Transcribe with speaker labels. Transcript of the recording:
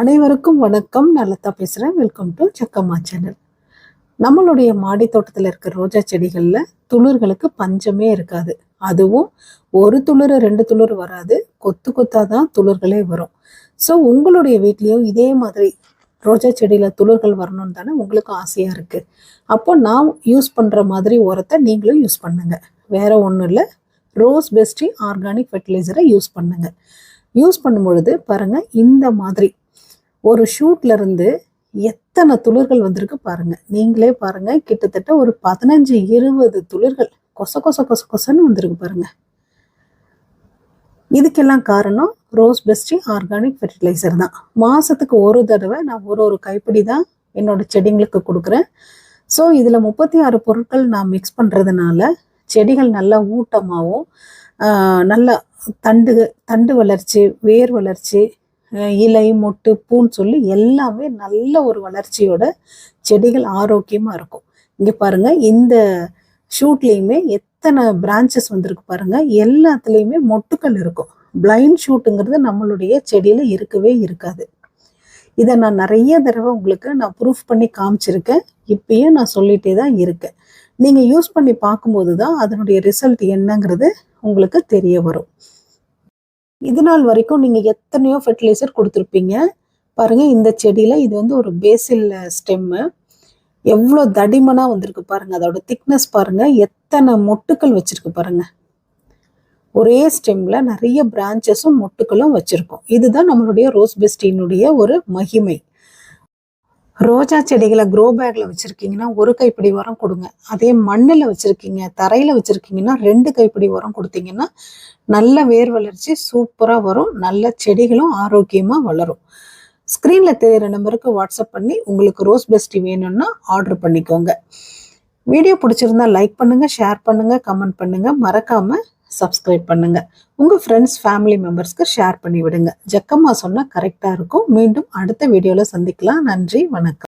Speaker 1: அனைவருக்கும் வணக்கம். நல்லதா பேசுகிறேன் வெல்கம் டு சக்கம்மா சேனல் நம்மளுடைய மாடி தோட்டத்தில் இருக்கிற ரோஜா செடிகளில் துளிர்களுக்கு பஞ்சமே இருக்காது. அதுவும் ஒரு துளிர் ரெண்டு துளிர் வராது. கொத்து கொத்தாக தான் துளிர்களே வரும். ஸோ உங்களுடைய வீட்லேயும் இதே மாதிரி ரோஜா செடியில் துளிர்கள் வரணும்னு தானே உங்களுக்கு ஆசையாக இருக்குது அப்போ நான் யூஸ் பண்ணுற மாதிரி உரத்தை நீங்களும் யூஸ் பண்ணுங்கள் வேற ஒன்றும் இல்லை. ரோஸ் பெஸ்டி ஆர்கானிக் ஃபெர்டிலைசரை யூஸ் பண்ணுங்கள் யூஸ் பண்ணும் பொழுது பாருங்கள் இந்த மாதிரி ஒரு ஷூட்லேருந்து எத்தனை துளிர்கள் வந்திருக்கு பாருங்கள் நீங்களே பாருங்கள் கிட்டத்தட்ட ஒரு பதினஞ்சு இருபது துளிர்கள் கொச கொச கொச கொசன்னு வந்திருக்கு பாருங்கள் இதுக்கெல்லாம் காரணம் ரோஸ் பெஸ்டி ஆர்கானிக் ஃபெர்டிலைசர் தான். மாதத்துக்கு ஒரு தடவை நான் ஒரு ஒரு கைப்பிடி தான் என்னோட செடிங்களுக்கு கொடுக்குறேன். ஸோ இதில் முப்பத்தி ஆறு பொருட்கள் நான் மிக்ஸ் பண்ணுறதுனால செடிகள் நல்லா ஊட்டமாகவும் நல்லா தண்டு தண்டு வளர்ச்சி வேர் வளர்ச்சி இலை மொட்டு பூன்னு சொல்லி எல்லாமே நல்ல ஒரு வளர்ச்சியோட செடிகள் ஆரோக்கியமாக இருக்கும். இங்கே பாருங்க இந்த ஷூட்லேயுமே எத்தனை பிரான்ச்சஸ் வந்திருக்கு பாருங்க. எல்லாத்துலேயுமே மொட்டுக்கள் இருக்கும். பிளைண்ட் ஷூட்டுங்கிறது நம்மளுடைய செடியில் இருக்கவே இருக்காது. இதை நான் நிறைய தடவை உங்களுக்கு நான் ப்ரூஃப் பண்ணி காமிச்சிருக்கேன். இப்பயும் நான் சொல்லிகிட்டே தான் இருக்கேன். நீங்கள் யூஸ் பண்ணி பார்க்கும்போது தான் அதனுடைய ரிசல்ட் என்னங்கிறது உங்களுக்கு தெரிய வரும். இது நாள் வரைக்கும் நீங்கள் எத்தனையோ ஃபெர்டிலைசர் கொடுத்துருப்பீங்க. பாருங்கள் இந்த செடியில் இது வந்து ஒரு பேசில் ஸ்டெம்மு எவ்வளோ தடிமனாக வந்திருக்கு பாருங்கள் அதோட திக்னஸ் பாருங்கள் எத்தனை மொட்டுக்கள் வச்சுருக்கு பாருங்கள் ஒரே ஸ்டெம்மில் நிறைய பிரான்ச்சஸும் மொட்டுக்களும் வச்சுருக்கோம். இதுதான் நம்மளுடைய ரோஸ் பெஸ்டினுடைய ஒரு மகிமை. ரோஜா செடிகளை க்ரோ பேக்ல வச்சிருக்கீங்கன்னா ஒரு கைப்பிடி உரம் கொடுங்க. அதே மண்ணில் வச்சிருக்கீங்க தரையில வச்சிருக்கீங்கன்னா ரெண்டு கைப்பிடி உரம் கொடுத்தீங்கன்னா நல்ல வேர் வளர்ச்சி சூப்பராக வரும். நல்ல செடிகளும் ஆரோக்கியமாக வளரும். ஸ்க்ரீனில் தெரியிற நம்பருக்கு வாட்ஸ்அப் பண்ணி உங்களுக்கு ரோஸ் பெஸ்டி வேணும்னா ஆர்டர் பண்ணிக்கோங்க. வீடியோ பிடிச்சிருந்தா லைக் பண்ணுங்க ஷேர் பண்ணுங்க கமெண்ட் பண்ணுங்க. மறக்காம சப்ஸ்கிரைப் பண்ணுங்க. உங்க ஃப்ரெண்ட்ஸ் ஃபேமிலி மெம்பர்ஸ்க்கு ஷேர் பண்ணி விடுங்க ஜக்கம்மா சொன்னா கரெக்டா இருக்கும். மீண்டும் அடுத்த வீடியோல சந்திக்கலாம். நன்றி வணக்கம்.